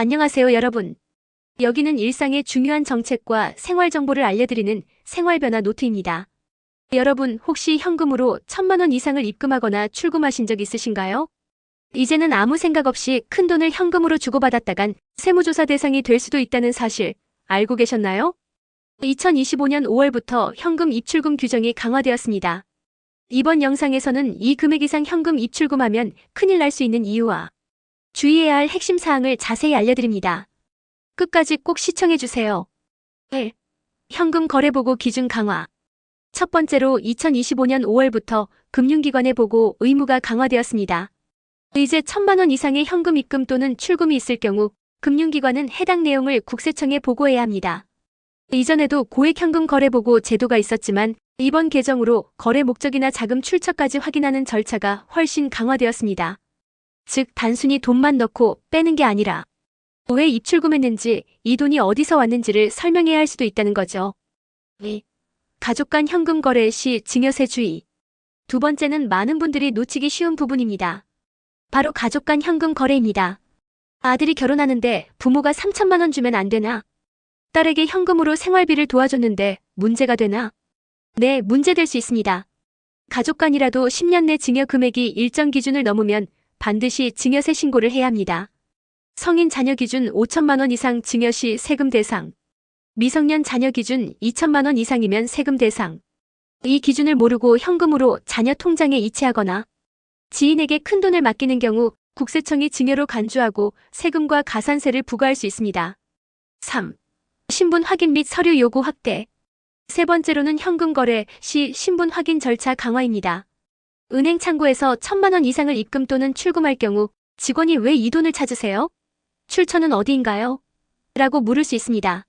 안녕하세요, 여러분. 여기는 일상의 중요한 정책과 생활 정보를 알려드리는 생활변화 노트입니다. 여러분, 혹시 현금으로 천만 원 이상을 입금하거나 출금하신 적 있으신가요? 이제는 아무 생각 없이 큰 돈을 현금으로 주고받았다간 세무조사 대상이 될 수도 있다는 사실 알고 계셨나요? 2025년 5월부터 현금 입출금 규정이 강화되었습니다. 이번 영상에서는 이 금액 이상 현금 입출금하면 큰일 날 수 있는 이유와 주의해야 할 핵심 사항을 자세히 알려드립니다. 끝까지 꼭 시청해주세요. 1. 현금 거래 보고 기준 강화. 첫 번째로 2025년 5월부터 금융기관의 보고 의무가 강화되었습니다. 이제 천만 원 이상의 현금 입금 또는 출금이 있을 경우 금융기관은 해당 내용을 국세청에 보고해야 합니다. 이전에도 고액 현금 거래 보고 제도가 있었지만 이번 개정으로 거래 목적이나 자금 출처까지 확인하는 절차가 훨씬 강화되었습니다. 즉 단순히 돈만 넣고 빼는 게 아니라 왜 입출금했는지 이 돈이 어디서 왔는지를 설명해야 할 수도 있다는 거죠. 2. 가족 간 현금 거래 시 증여세 주의. 두 번째는 많은 분들이 놓치기 쉬운 부분입니다. 바로 가족 간 현금 거래입니다. 아들이 결혼하는데 부모가 3천만 원 주면 안 되나? 딸에게 현금으로 생활비를 도와줬는데 문제가 되나? 네, 문제될 수 있습니다. 가족 간이라도 10년 내 증여 금액이 일정 기준을 넘으면 반드시 증여세 신고를 해야 합니다. 성인 자녀 기준 5천만 원 이상 증여 시 세금 대상. 미성년 자녀 기준 2천만 원 이상이면 세금 대상. 이 기준을 모르고 현금으로 자녀 통장에 이체하거나 지인에게 큰 돈을 맡기는 경우 국세청이 증여로 간주하고 세금과 가산세를 부과할 수 있습니다. 3. 신분 확인 및 서류 요구 확대. 세 번째로는 현금 거래 시 신분 확인 절차 강화입니다. 은행 창구에서 천만 원 이상을 입금 또는 출금할 경우 직원이 왜 이 돈을 찾으세요? 출처는 어디인가요? 라고 물을 수 있습니다.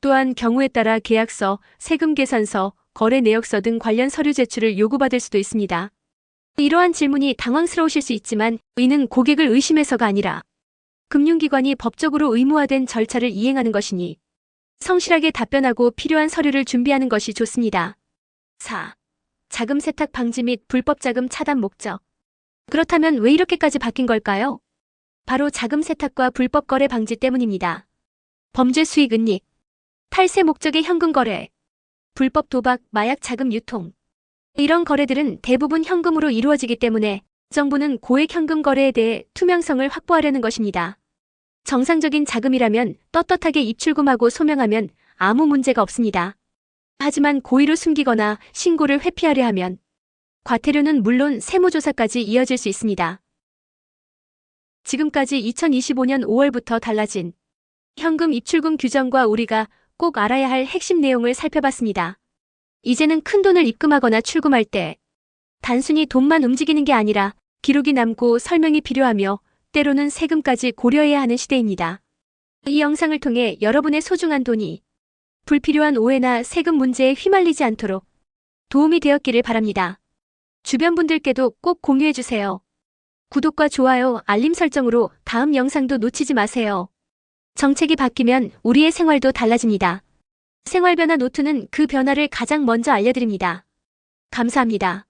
또한 경우에 따라 계약서, 세금 계산서, 거래 내역서 등 관련 서류 제출을 요구받을 수도 있습니다. 이러한 질문이 당황스러우실 수 있지만 이는 고객을 의심해서가 아니라 금융기관이 법적으로 의무화된 절차를 이행하는 것이니 성실하게 답변하고 필요한 서류를 준비하는 것이 좋습니다. 4. 자금 세탁 방지 및 불법 자금 차단 목적. 그렇다면 왜 이렇게까지 바뀐 걸까요? 바로 자금 세탁과 불법 거래 방지 때문입니다. 범죄 수익 은닉, 탈세 목적의 현금 거래, 불법 도박, 마약 자금 유통. 이런 거래들은 대부분 현금으로 이루어지기 때문에 정부는 고액 현금 거래에 대해 투명성을 확보하려는 것입니다. 정상적인 자금이라면 떳떳하게 입출금하고 소명하면 아무 문제가 없습니다. 하지만 고의로 숨기거나 신고를 회피하려 하면 과태료는 물론 세무조사까지 이어질 수 있습니다. 지금까지 2025년 5월부터 달라진 현금 입출금 규정과 우리가 꼭 알아야 할 핵심 내용을 살펴봤습니다. 이제는 큰 돈을 입금하거나 출금할 때 단순히 돈만 움직이는 게 아니라 기록이 남고 설명이 필요하며 때로는 세금까지 고려해야 하는 시대입니다. 이 영상을 통해 여러분의 소중한 돈이 불필요한 오해나 세금 문제에 휘말리지 않도록 도움이 되었기를 바랍니다. 주변 분들께도 꼭 공유해주세요. 구독과 좋아요, 알림 설정으로 다음 영상도 놓치지 마세요. 정책이 바뀌면 우리의 생활도 달라집니다. 생활 변화 노트는 그 변화를 가장 먼저 알려드립니다. 감사합니다.